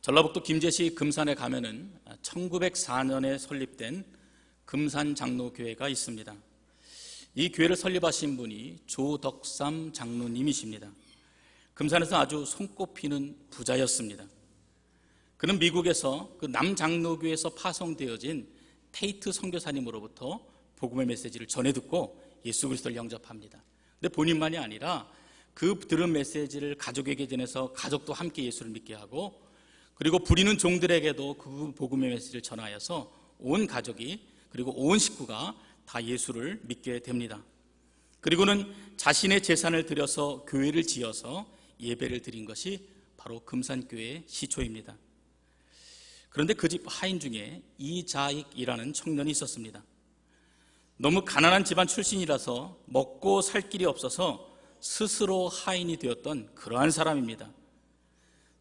전라북도 김제시 금산에 가면은 1904년에 설립된 금산 장로교회가 있습니다. 이 교회를 설립하신 분이 조덕삼 장로님이십니다. 금산에서 아주 손꼽히는 부자였습니다. 그는 미국에서 그 남장로교에서 파송되어진 테이트 선교사님으로부터 복음의 메시지를 전해 듣고 예수 그리스도를 영접합니다. 근데 본인만이 아니라 그 들은 메시지를 가족에게 전해서 가족도 함께 예수를 믿게 하고 그리고 부리는 종들에게도 그 복음의 메시지를 전하여서 온 가족이 그리고 온 식구가 다 예수를 믿게 됩니다. 그리고는 자신의 재산을 들여서 교회를 지어서 예배를 드린 것이 바로 금산교회의 시초입니다. 그런데 그 집 하인 중에 이자익이라는 청년이 있었습니다. 너무 가난한 집안 출신이라서 먹고 살 길이 없어서 스스로 하인이 되었던 그러한 사람입니다.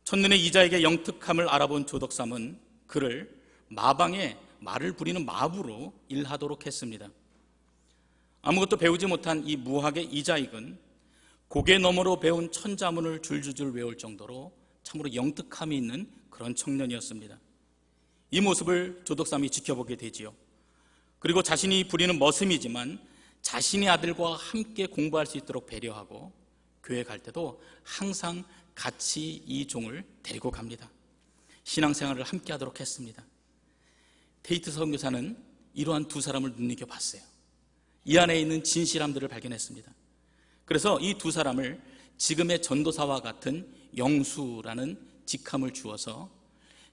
첫눈에 이자에게 영특함을 알아본 조덕삼은 그를 마방에 말을 부리는 마부로 일하도록 했습니다. 아무것도 배우지 못한 이 무학의 이자익은 고개 너머로 배운 천자문을 줄줄줄 외울 정도로 참으로 영특함이 있는 그런 청년이었습니다. 이 모습을 조덕삼이 지켜보게 되지요. 그리고 자신이 부리는 머슴이지만 자신의 아들과 함께 공부할 수 있도록 배려하고 교회 갈 때도 항상 같이 이 종을 데리고 갑니다. 신앙생활을 함께 하도록 했습니다. 테이트 선교사는 이러한 두 사람을 눈여겨 봤어요. 이 안에 있는 진실함들을 발견했습니다. 그래서 이 두 사람을 지금의 전도사와 같은 영수라는 직함을 주어서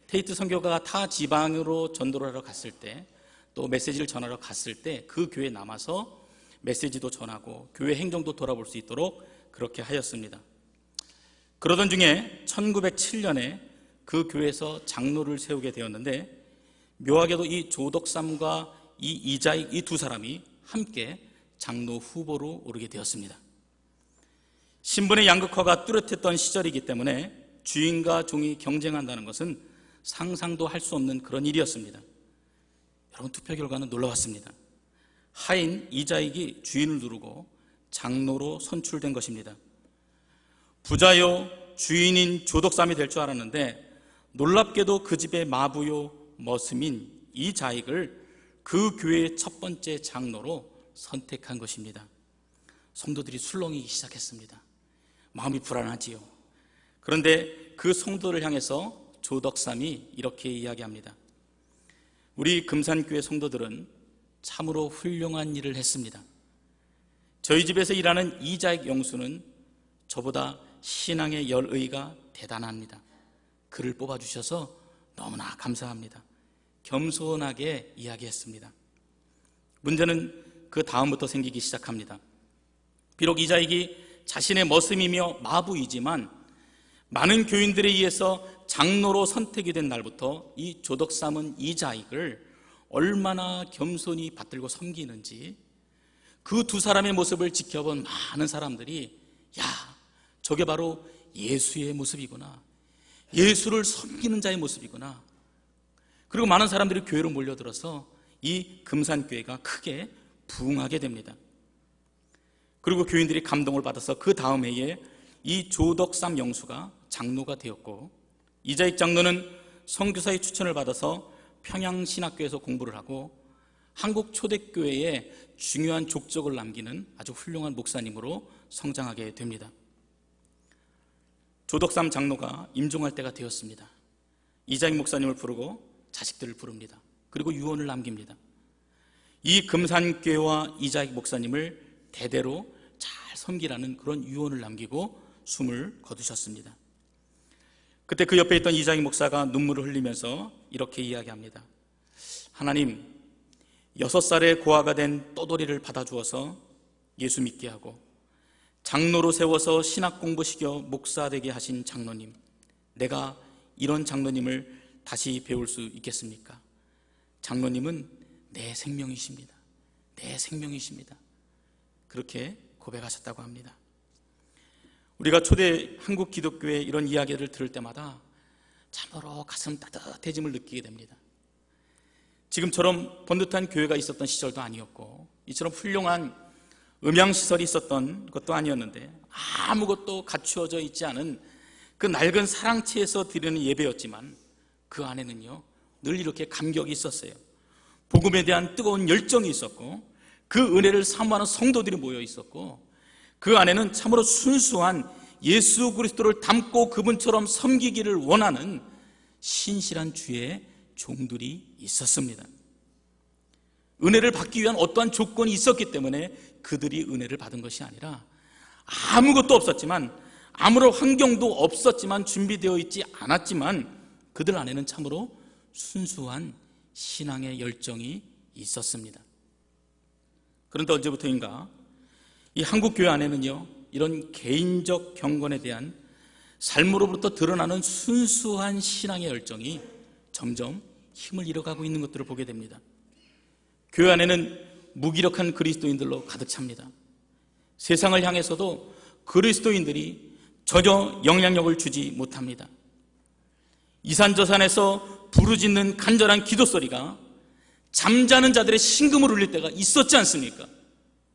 테이트 선교가가 타 지방으로 전도를 하러 갔을 때 또 메시지를 전하러 갔을 때 그 교회에 남아서 메시지도 전하고 교회 행정도 돌아볼 수 있도록 그렇게 하였습니다. 그러던 중에 1907년에 그 교회에서 장로를 세우게 되었는데 묘하게도 이 조덕삼과 이 이자익 이 두 사람이 함께 장로 후보로 오르게 되었습니다. 신분의 양극화가 뚜렷했던 시절이기 때문에 주인과 종이 경쟁한다는 것은 상상도 할 수 없는 그런 일이었습니다. 여러분 투표 결과는 놀라웠습니다. 하인 이자익이 주인을 두르고 장로로 선출된 것입니다. 부자요 주인인 조덕삼이 될 줄 알았는데 놀랍게도 그 집의 마부요 머슴인 이 자익을 그 교회의 첫 번째 장로로 선택한 것입니다. 성도들이 술렁이기 시작했습니다. 마음이 불안하지요. 그런데 그 성도를 향해서 조덕삼이 이렇게 이야기합니다. 우리 금산교회 성도들은 참으로 훌륭한 일을 했습니다. 저희 집에서 일하는 이자익 영수는 저보다 신앙의 열의가 대단합니다. 그를 뽑아주셔서 너무나 감사합니다. 겸손하게 이야기했습니다. 문제는 그 다음부터 생기기 시작합니다. 비록 이자익이 자신의 머슴이며 마부이지만 많은 교인들에 의해서 장로로 선택이 된 날부터 이 조덕삼은 이자익을 얼마나 겸손히 받들고 섬기는지 그 두 사람의 모습을 지켜본 많은 사람들이 야, 저게 바로 예수의 모습이구나. 예수를 섬기는 자의 모습이구나. 그리고 많은 사람들이 교회로 몰려들어서 이 금산교회가 크게 부흥하게 됩니다. 그리고 교인들이 감동을 받아서 그 다음 해에 이 조덕삼 영수가 장로가 되었고 이자익 장로는 성교사의 추천을 받아서 평양신학교에서 공부를 하고 한국 초대교회에 중요한 족적을 남기는 아주 훌륭한 목사님으로 성장하게 됩니다. 조덕삼 장로가 임종할 때가 되었습니다. 이자익 목사님을 부르고 자식들을 부릅니다. 그리고 유언을 남깁니다. 이 금산교회와 이자익 목사님을 대대로 잘 섬기라는 그런 유언을 남기고 숨을 거두셨습니다. 그때 그 옆에 있던 이장희 목사가 눈물을 흘리면서 이렇게 이야기합니다. 하나님, 여섯 살의 고아가 된 떠돌이를 받아주어서 예수 믿게 하고 장로로 세워서 신학 공부시켜 목사 되게 하신 장로님, 내가 이런 장로님을 다시 배울 수 있겠습니까? 장로님은 내 생명이십니다. 내 생명이십니다. 그렇게 고백하셨다고 합니다. 우리가 초대 한국 기독교의 이런 이야기를 들을 때마다 참으로 가슴 따뜻해짐을 느끼게 됩니다. 지금처럼 번듯한 교회가 있었던 시절도 아니었고 이처럼 훌륭한 음향시설이 있었던 것도 아니었는데 아무것도 갖추어져 있지 않은 그 낡은 사랑채에서 드리는 예배였지만 그 안에는요 늘 이렇게 감격이 있었어요. 복음에 대한 뜨거운 열정이 있었고 그 은혜를 사모하는 성도들이 모여 있었고 그 안에는 참으로 순수한 예수 그리스도를 닮고 그분처럼 섬기기를 원하는 신실한 주의 종들이 있었습니다. 은혜를 받기 위한 어떠한 조건이 있었기 때문에 그들이 은혜를 받은 것이 아니라 아무것도 없었지만 아무런 환경도 없었지만 준비되어 있지 않았지만 그들 안에는 참으로 순수한 신앙의 열정이 있었습니다. 그런데 언제부터인가 이 한국 교회 안에는요 이런 개인적 경건에 대한 삶으로부터 드러나는 순수한 신앙의 열정이 점점 힘을 잃어가고 있는 것들을 보게 됩니다. 교회 안에는 무기력한 그리스도인들로 가득 찹니다. 세상을 향해서도 그리스도인들이 전혀 영향력을 주지 못합니다. 이산저산에서 부르짖는 간절한 기도 소리가 잠자는 자들의 신금을 울릴 때가 있었지 않습니까?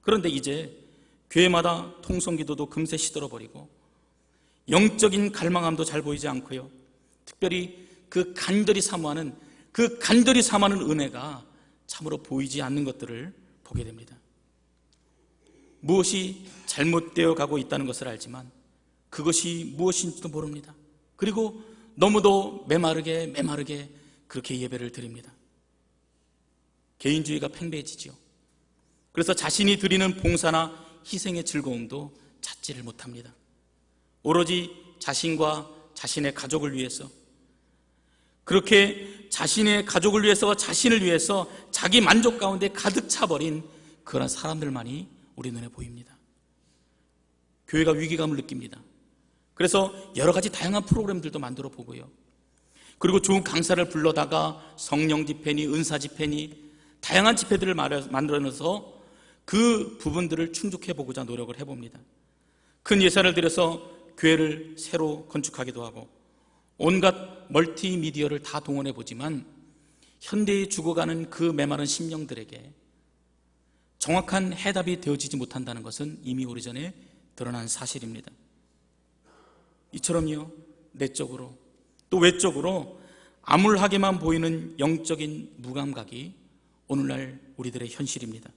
그런데 이제 교회마다 통성기도도 금세 시들어버리고 영적인 갈망함도 잘 보이지 않고요. 특별히 그 간절히 사모하는 그 간절히 사모하는 은혜가 참으로 보이지 않는 것들을 보게 됩니다. 무엇이 잘못되어 가고 있다는 것을 알지만 그것이 무엇인지도 모릅니다. 그리고 너무도 메마르게 메마르게 그렇게 예배를 드립니다. 개인주의가 팽배해지지요. 그래서 자신이 드리는 봉사나 희생의 즐거움도 찾지를 못합니다. 오로지 자신과 자신의 가족을 위해서 그렇게 자신의 가족을 위해서 자신을 위해서 자기 만족 가운데 가득 차버린 그런 사람들만이 우리 눈에 보입니다. 교회가 위기감을 느낍니다. 그래서 여러 가지 다양한 프로그램들도 만들어 보고요. 그리고 좋은 강사를 불러다가 성령 집회니 은사 집회니 다양한 집회들을 만들어내서 그 부분들을 충족해 보고자 노력을 해봅니다. 큰 예산을 들여서 교회를 새로 건축하기도 하고 온갖 멀티미디어를 다 동원해 보지만 현대에 죽어가는 그 메마른 심령들에게 정확한 해답이 되어지지 못한다는 것은 이미 오래전에 드러난 사실입니다. 이처럼요, 내적으로 또 외적으로 암울하게만 보이는 영적인 무감각이 오늘날 우리들의 현실입니다.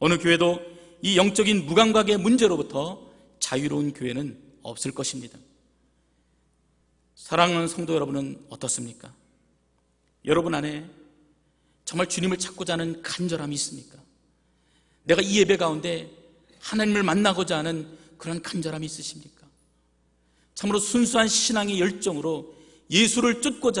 어느 교회도 이 영적인 무감각의 문제로부터 자유로운 교회는 없을 것입니다. 사랑하는 성도 여러분은 어떻습니까? 여러분 안에 정말 주님을 찾고자 하는 간절함이 있습니까? 내가 이 예배 가운데 하나님을 만나고자 하는 그런 간절함이 있으십니까? 참으로 순수한 신앙의 열정으로 예수를 쫓고자 하는